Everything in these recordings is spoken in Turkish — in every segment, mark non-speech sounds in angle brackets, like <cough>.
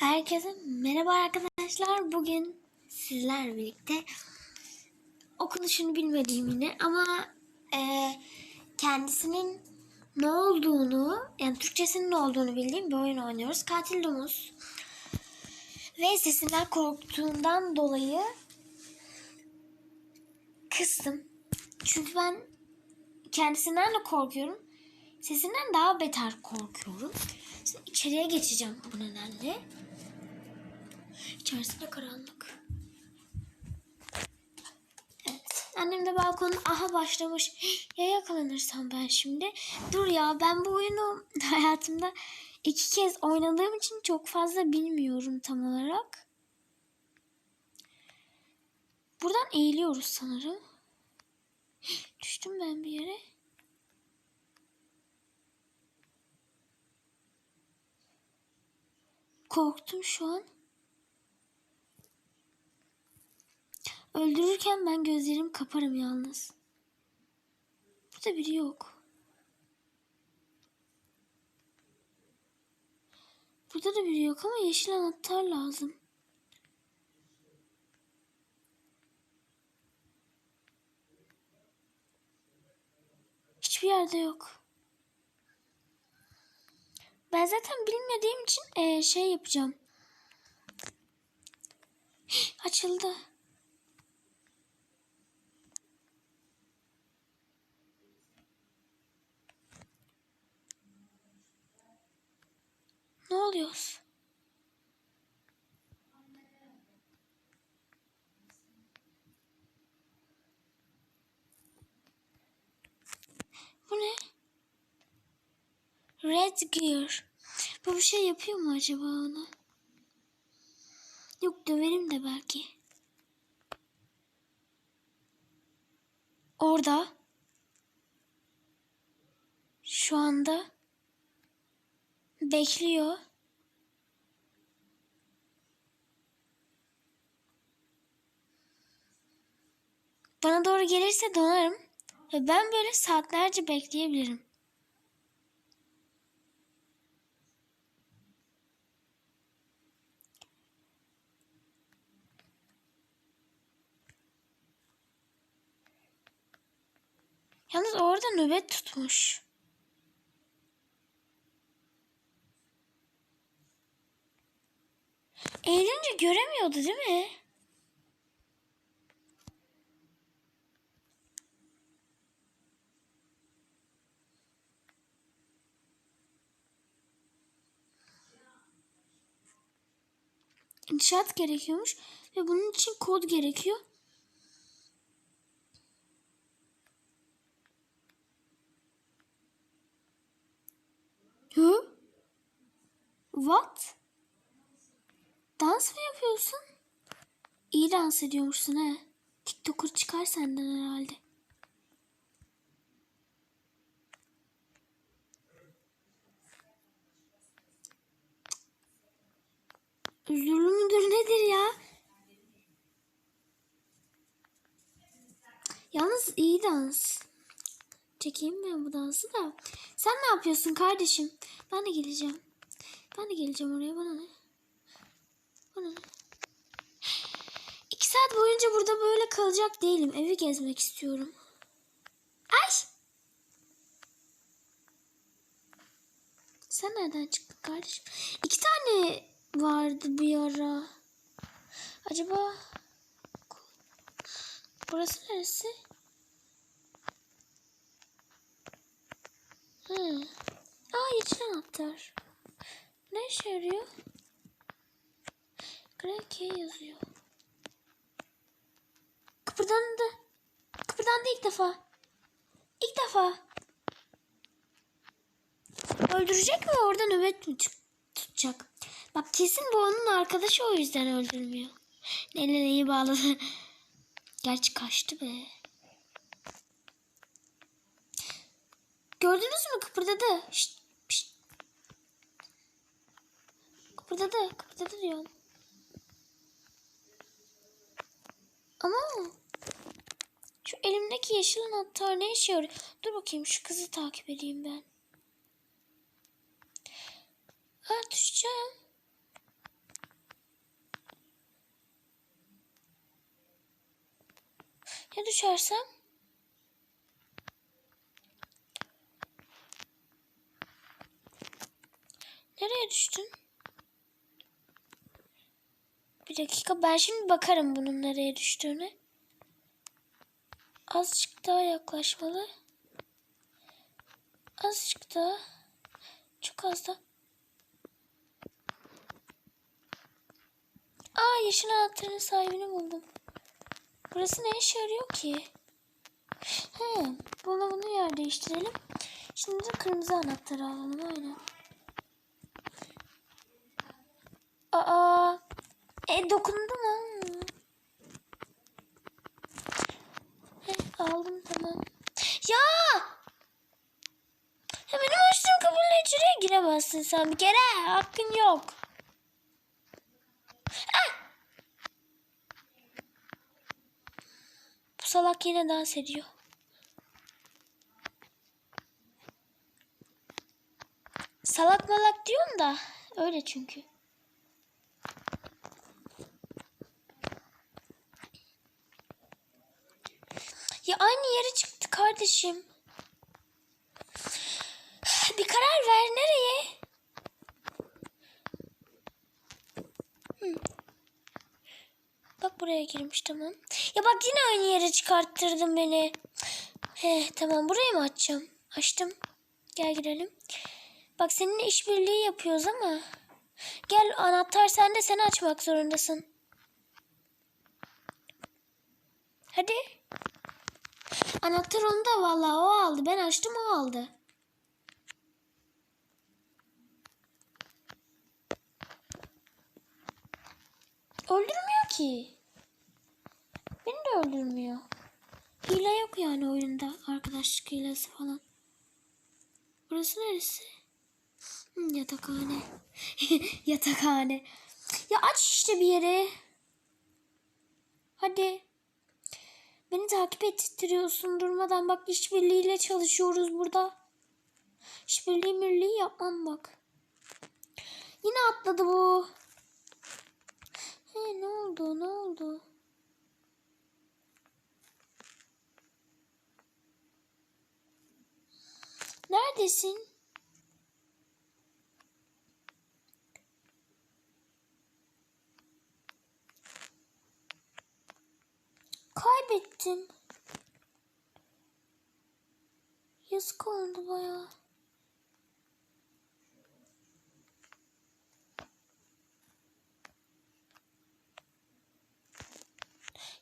Herkese merhaba arkadaşlar. Bugün sizlerle birlikte okunuşunu bilmediğim yine ama e, kendisinin ne olduğunu yani Türkçesinin ne olduğunu bildiğim bir oyun oynuyoruz. Katil Domuz. Ve sesinden korktuğundan dolayı kıstım. Çünkü ben kendisinden de korkuyorum. Sesinden daha beter korkuyorum. Şimdi içeriye geçeceğim bu nedenle. İçerisi de karanlık. Evet. Annem de balkonun aha başlamış. <gasps> Ya yakalanırsam ben şimdi? Dur ya ben bu oyunu <laughs> hayatımda iki kez oynadığım için çok fazla bilmiyorum tam olarak. Buradan eğiliyoruz sanırım. <gasps> Düştüm ben bir yere. Korktum şu an. Öldürürken ben gözlerimi kaparım yalnız. Burada biri yok. Burada da biri yok ama yeşil anahtar lazım. Hiçbir yerde yok. Ben zaten bilmediğim için eee, şey yapacağım. Açıldı. Ne oluyor? Bu ne? Red Gear. Bu bir şey yapıyor mu acaba ona? Yok döverim de belki. Orada. Şu anda. Bekliyor. Bana doğru gelirse donarım. Ve ben böyle saatlerce bekleyebilirim. Yalnız orada nöbet tutmuş. Eğilince göremiyordu değil mi? İnşaat gerekiyormuş ve bunun için kod gerekiyor. Hı? What? Dans mı yapıyorsun? İyi dans ediyormuşsun he. TikToker çıkar senden herhalde. Üzülü müdür nedir ya? Yalnız iyi dans. Çekeyim ben bu dansı da. Sen ne yapıyorsun kardeşim? Ben de geleceğim. Ben de geleceğim oraya bana ne? Bana ne? İki saat boyunca burada böyle kalacak değilim. Evi gezmek istiyorum. Ay! Sen nereden çıktın kardeşim? İki tane vardı bir ara. Acaba burası neresi? Hı. Aa yeşil anahtar. Ne işe yarıyor? Grey K yazıyor. Kıpırdandı. Kıpırdandı ilk defa. İlk defa. Öldürecek mi orada nöbet mi tut- tutacak? Bak kesin bu onun arkadaşı o yüzden öldürmüyor. Neyle neyi bağladı. <laughs> Gerçi kaçtı be. Gördünüz mü kıpırdadı. Şşt, şşt. Kıpırdadı, kıpırdadı diyorum. Ama şu elimdeki yeşil anahtar ne işe yarıyor? Dur bakayım şu kızı takip edeyim ben. Ha düşeceğim. Ya düşersem? Nereye düştün? Bir dakika ben şimdi bakarım bunun nereye düştüğüne. Azıcık daha yaklaşmalı. Azıcık daha. Çok az da. Aa yeşil anahtarın sahibini buldum. Burası ne işe yarıyor ki? He, bunu bunu yer değiştirelim. Şimdi de kırmızı anahtarı alalım aynen. Aa, e dokundu mu? He, aldım tamam. Ya! Ya benim açtığım kapının içine giremezsin sen bir kere. Hakkın yok. Ah! Bu salak yine dans ediyor. Salak malak diyorum da öyle çünkü. Ya aynı yere çıktı kardeşim. Bir karar ver nereye? Hı. Bak buraya girmiş tamam. Ya bak yine aynı yere çıkarttırdın beni. He tamam burayı mı açacağım? Açtım. Gel girelim. Bak seninle işbirliği yapıyoruz ama. Gel anahtar sende sen açmak zorundasın. Hadi. Anahtar onda vallahi o aldı. Ben açtım o aldı. Öldürmüyor ki. Beni de öldürmüyor. Hile yok yani oyunda. Arkadaşlık hilesi falan. Burası neresi? Hmm, yatakhane. <laughs> yatakhane. Ya aç işte bir yere. Hadi. Beni takip ettiriyorsun durmadan. Bak işbirliğiyle çalışıyoruz burada. İşbirliği mirliği yapmam bak. Yine atladı bu. He ne oldu ne oldu? Neredesin? Kaybettim. Yazık oldu bayağı.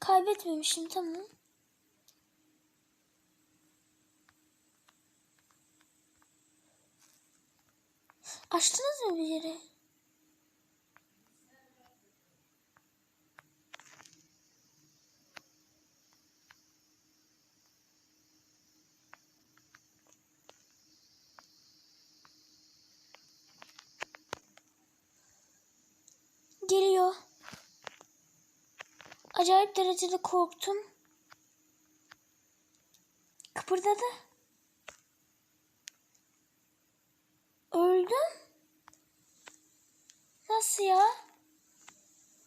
Kaybetmemişim tamam. Açtınız mı bir yere? Geliyor. Acayip derecede korktum. Kıpırdadı. Nasıl ya?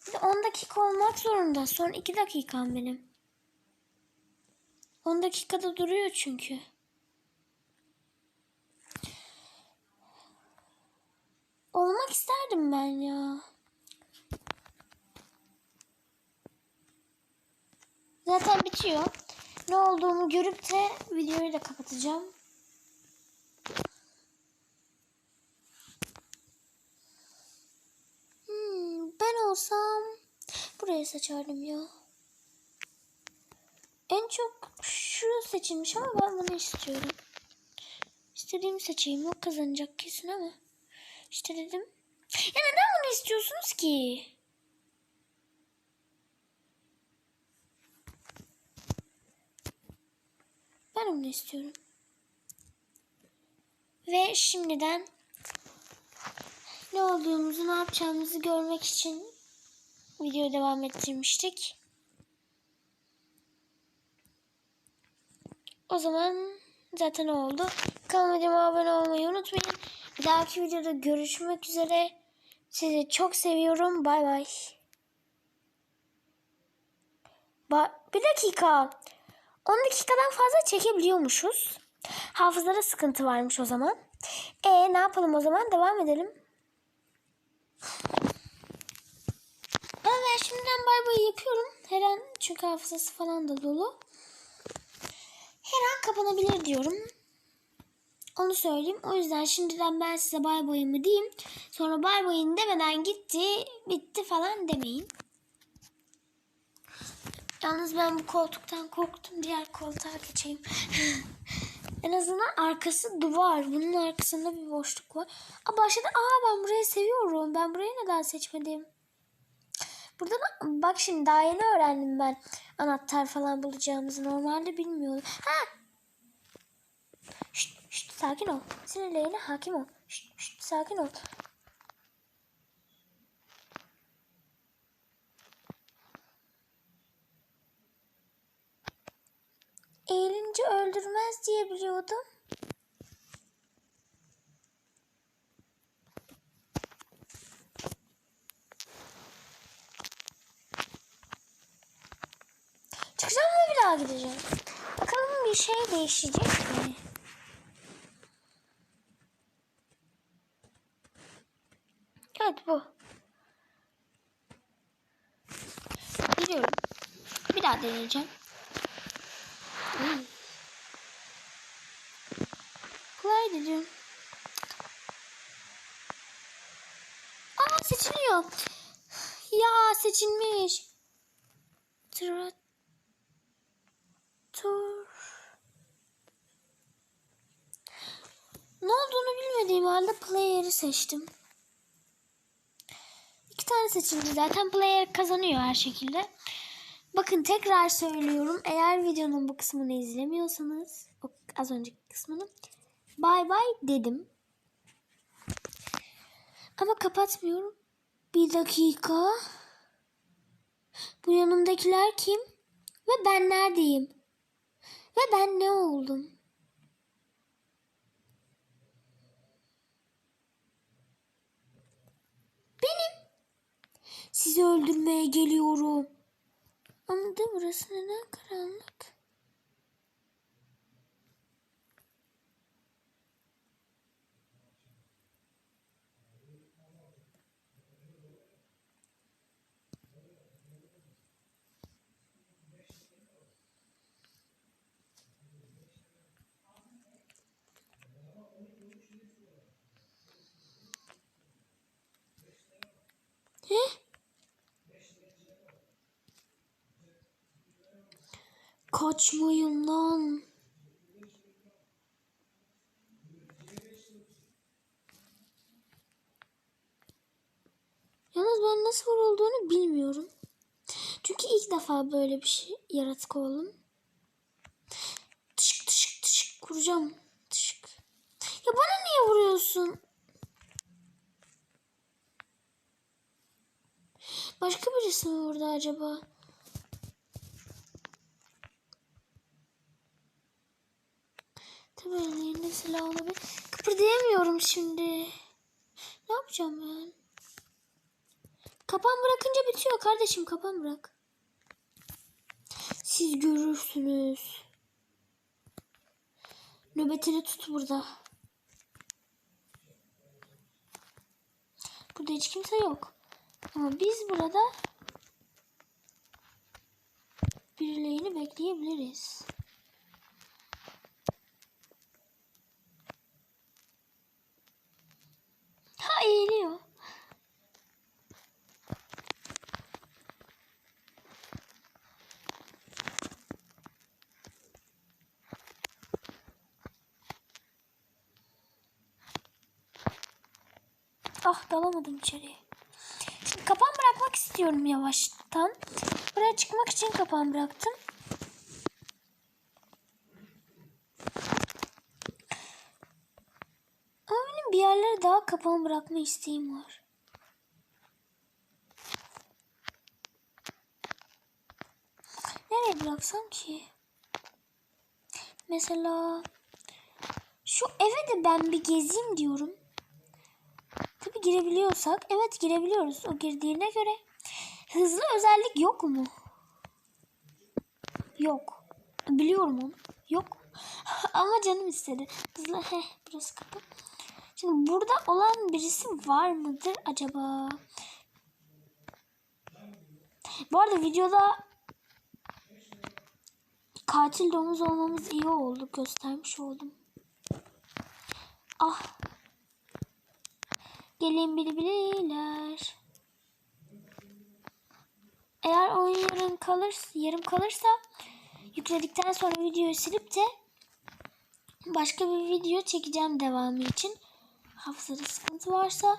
Bir de 10 dakika olmak zorunda. Son 2 dakikam benim. 10 dakikada duruyor çünkü. Olmak isterdim ben ya. Zaten bitiyor. Ne olduğumu görüp de videoyu da kapatacağım. Hmm, ben olsam burayı seçerdim ya. En çok şu seçilmiş ama ben bunu istiyorum. İstediğimi seçeyim. O kazanacak kesin ama. İşte dedim. Ya neden bunu istiyorsunuz ki? Ben onu istiyorum. Ve şimdiden ne olduğumuzu, ne yapacağımızı görmek için videoyu devam ettirmiştik. O zaman zaten oldu. Kanalıma abone olmayı unutmayın. Bir dahaki videoda görüşmek üzere. Sizi çok seviyorum. Bay bay. Ba- bir dakika. 10 dakikadan fazla çekebiliyormuşuz. Hafızada sıkıntı varmış o zaman. E ne yapalım o zaman? Devam edelim. Ben şimdiden bay bay yapıyorum. Her an çünkü hafızası falan da dolu. Her an kapanabilir diyorum. Onu söyleyeyim. O yüzden şimdiden ben size bay bayımı diyeyim. Sonra bay bayın demeden gitti, bitti falan demeyin. Yalnız ben bu koltuktan korktum. Diğer koltuğa geçeyim. <laughs> en azından arkası duvar. Bunun arkasında bir boşluk var. Aa başladı. Aa ben burayı seviyorum. Ben burayı neden seçmedim? Burada da, bak şimdi daha yeni öğrendim ben anahtar falan bulacağımızı. Normalde bilmiyordum. Ha! Şşt, şşt, sakin ol. Sinirlerine hakim ol. Şşt, şşt, sakin ol. Eğilince öldürmez diye biliyordum. Çıkacağım mı bir daha gideceğim? Bakalım bir şey değişecek mi? Evet bu. Biliyorum. Bir daha deneyeceğim. Hmm. Kolay dedim. Aa seçiliyor. Ya seçilmiş. Tra Tur. Ne olduğunu halde player'ı seçtim. İki tane seçildi zaten player kazanıyor her şekilde. Bakın tekrar söylüyorum. Eğer videonun bu kısmını izlemiyorsanız az önceki kısmını bay bay dedim. Ama kapatmıyorum. Bir dakika. Bu yanımdakiler kim? Ve ben neredeyim? Ve ben ne oldum? Benim. Sizi öldürmeye geliyorum. Da burası neden karanlık? He? Kaçmayın lan. Yalnız ben nasıl vurulduğunu bilmiyorum. Çünkü ilk defa böyle bir şey yaratık oldum. Tışık tışık tışık vuracağım. Tışık. Ya bana niye vuruyorsun? Başka birisi mi vurdu acaba? Tabii elinde silah olabilir. Kıpırdayamıyorum şimdi. Ne yapacağım ben? Kapan bırakınca bitiyor kardeşim. Kapan bırak. Siz görürsünüz. Nöbetini tut burada. Burada hiç kimse yok. Ama biz burada birilerini bekleyebiliriz. Ha eğiliyor. Ah dalamadım içeriye. Şimdi kapan bırakmak istiyorum yavaştan. Buraya çıkmak için kapan bıraktım. Ama benim bir yerlere daha kapan bırakma isteğim var. Nereye bıraksam ki? Mesela şu eve de ben bir gezeyim diyorum. Girebiliyorsak. Evet girebiliyoruz o girdiğine göre. Hızlı özellik yok mu? Yok. Biliyorum onu. Yok. <laughs> Ama canım istedi. Hızlı. Heh, burası kapı. Şimdi burada olan birisi var mıdır acaba? Bu arada videoda katil domuz olmamız iyi oldu. Göstermiş oldum. Ah. Gelin bili bililer. Eğer oyun yarım kalırsa, yarım kalırsa yükledikten sonra videoyu silip de başka bir video çekeceğim devamı için. Hafızada sıkıntı varsa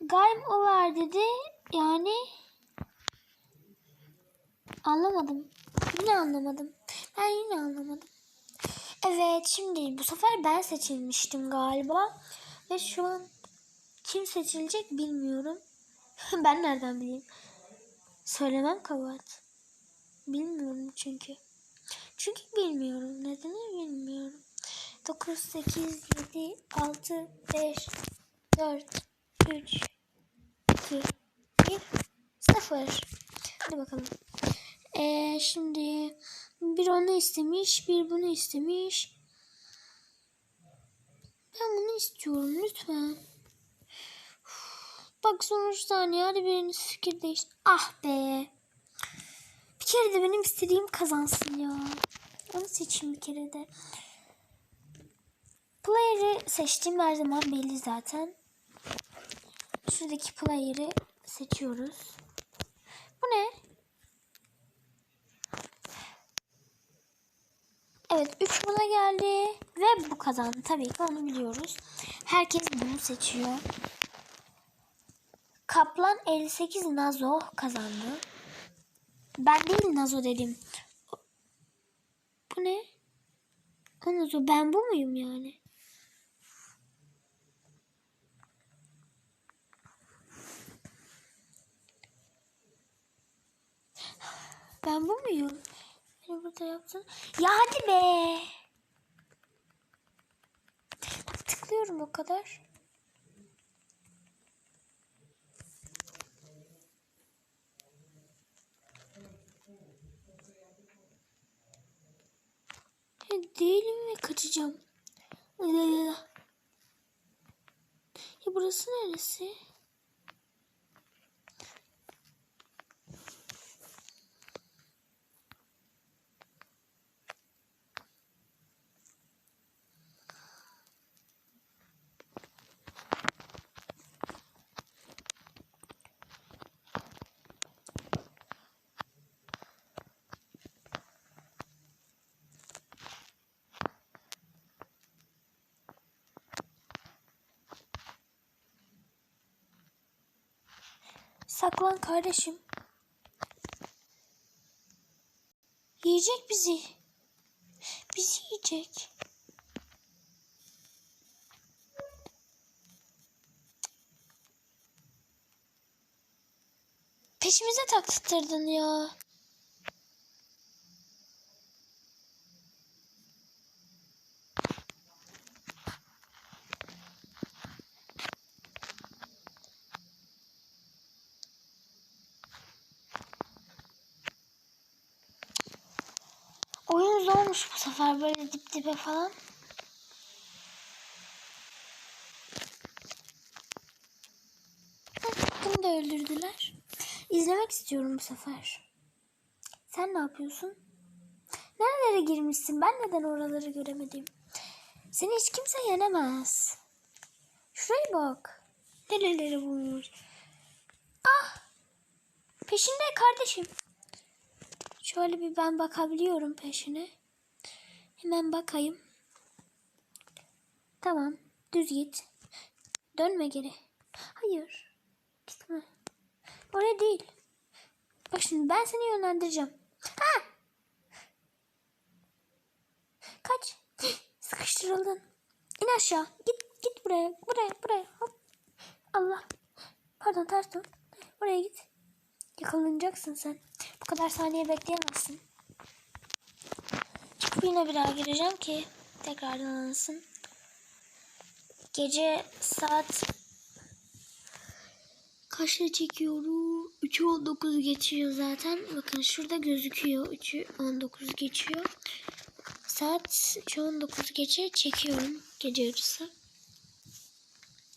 Game over dedi. Yani anlamadım. Yine anlamadım. Ben yine anlamadım. Evet şimdi bu sefer ben seçilmiştim galiba. Ve şu an kim seçilecek bilmiyorum. <laughs> ben nereden bileyim? Söylemem kabahat. Bilmiyorum çünkü. Çünkü bilmiyorum. Nedeni bilmiyorum. 9, 8, 7, 6, 5, 4, 3, 2, 1, 0. Hadi bakalım. Ee, şimdi bir onu istemiş, bir bunu istemiş. Ben bunu istiyorum lütfen. Bak son 3 saniye hadi biriniz fikir değişti. Ah be. Bir kere de benim istediğim kazansın ya. Onu seçeyim bir kere de. Player'ı seçtiğim her zaman belli zaten. Şuradaki player'ı seçiyoruz. Bu ne? Evet 3 buna geldi ve bu kazandı. Tabii ki onu biliyoruz. Herkes bunu seçiyor. Kaplan 58 Nazo kazandı. Ben değil Nazo dedim. Bu ne? O Nazo ben bu muyum yani? Ben bu muyum? Beni burada yaptın. Ya hadi be. Tıklıyorum o kadar. Değilim ve kaçacağım. Ya burası neresi? Saklan kardeşim. Yiyecek bizi. Bizi yiyecek. Peşimize taktırdın ya. Oyun zormuş bu sefer böyle dip dibe falan. Bunu da öldürdüler. İzlemek istiyorum bu sefer. Sen ne yapıyorsun? Nerelere girmişsin? Ben neden oraları göremedim? Seni hiç kimse yenemez. Şuraya bak. Nereleri bulmuş. Ah! Peşinde kardeşim. Şöyle bir ben bakabiliyorum peşine. Hemen bakayım. Tamam. Düz git. Dönme geri. Hayır. Gitme. Oraya değil. Bak şimdi ben seni yönlendireceğim. Ha! Kaç. <gasps> Sıkıştırıldın. İn aşağı. Git git buraya. Buraya buraya. Hop. Allah. Pardon ters dön. Oraya git. Yakalanacaksın sen. Bu kadar saniye bekleyemezsin. Yine bir daha gireceğim ki tekrardan alınsın. Gece saat kaçta çekiyorum? 3'ü 19 geçiyor zaten. Bakın şurada gözüküyor. 3'ü 19 geçiyor. Saat 3'ü 19 geçe çekiyorum gece yarısı.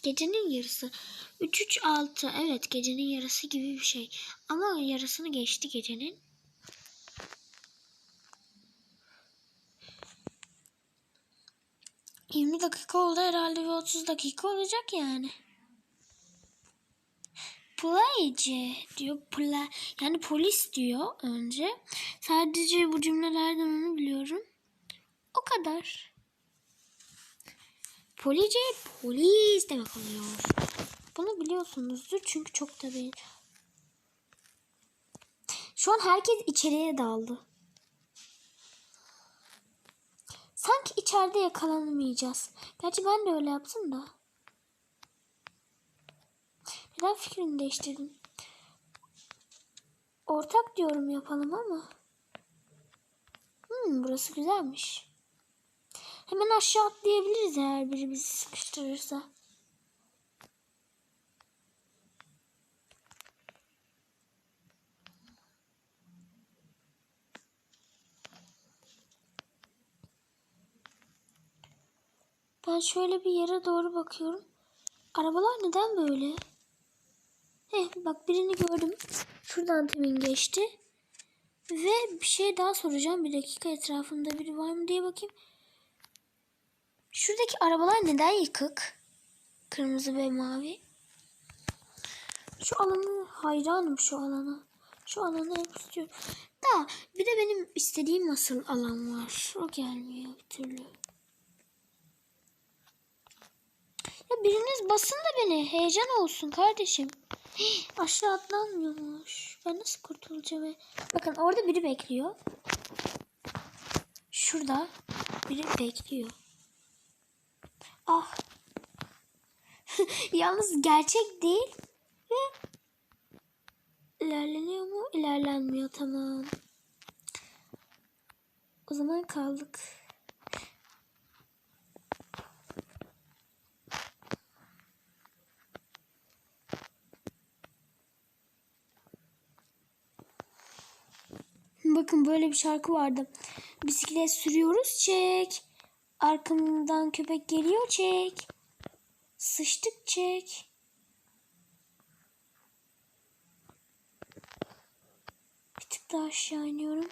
Gecenin yarısı. 3-3-6 evet gecenin yarısı gibi bir şey. Ama yarısını geçti gecenin. Yirmi dakika oldu herhalde ve 30 dakika olacak yani. Playce diyor. Play, yani polis diyor önce. Sadece bu cümlelerden onu biliyorum. O kadar. Police polis demek oluyor. Bunu biliyorsunuzdur çünkü çok değil. Şu an herkes içeriye daldı. Sanki içeride yakalanmayacağız. Gerçi ben de öyle yaptım da. Neden fikrini değiştirdin? Ortak diyorum yapalım ama. Hmm, burası güzelmiş. Hemen aşağı atlayabiliriz eğer biri bizi sıkıştırırsa. Ben şöyle bir yere doğru bakıyorum. Arabalar neden böyle? Heh, bak birini gördüm. Şuradan temin geçti. Ve bir şey daha soracağım. Bir dakika etrafımda biri var mı diye bakayım. Şuradaki arabalar neden yıkık? Kırmızı ve mavi. Şu alanı hayranım şu alana. Şu alanı hep istiyorum. Da bir de benim istediğim asıl alan var. O gelmiyor bir türlü. Ya biriniz basın da beni. Heyecan olsun kardeşim. Hii, aşağı atlanmıyormuş. Ben nasıl kurtulacağım? Bakın orada biri bekliyor. Şurada biri bekliyor. Ah. <laughs> Yalnız gerçek değil. Ve ilerleniyor mu? İlerlenmiyor. Tamam. O zaman kaldık. Bakın böyle bir şarkı vardı. Bisiklet sürüyoruz çek. Arkamdan köpek geliyor çek. Sıçtık çek. Bir tık daha aşağı iniyorum.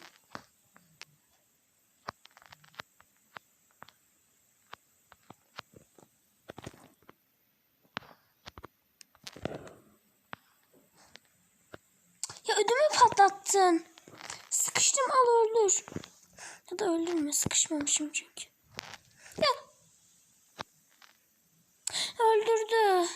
Ya ödümü patlattın. Sıkıştım al öldür. Ya da öldürme sıkışmamışım çünkü. Ya. Öldürdü.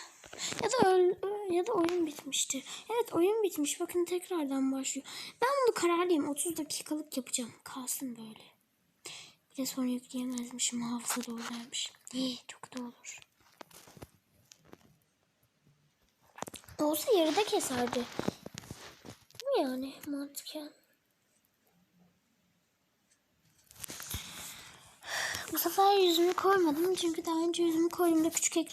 Ya da öl ya da oyun bitmişti. Evet oyun bitmiş. Bakın tekrardan başlıyor. Ben bunu kararlıyım. 30 dakikalık yapacağım. Kalsın böyle. Bir de sonra yükleyemezmişim. Hafıza doldurmuş. İyi çok da olur. Olsa yarıda keserdi. Yani mantıken? Bu sefer yüzümü koymadım. Çünkü daha önce yüzümü koyduğumda küçük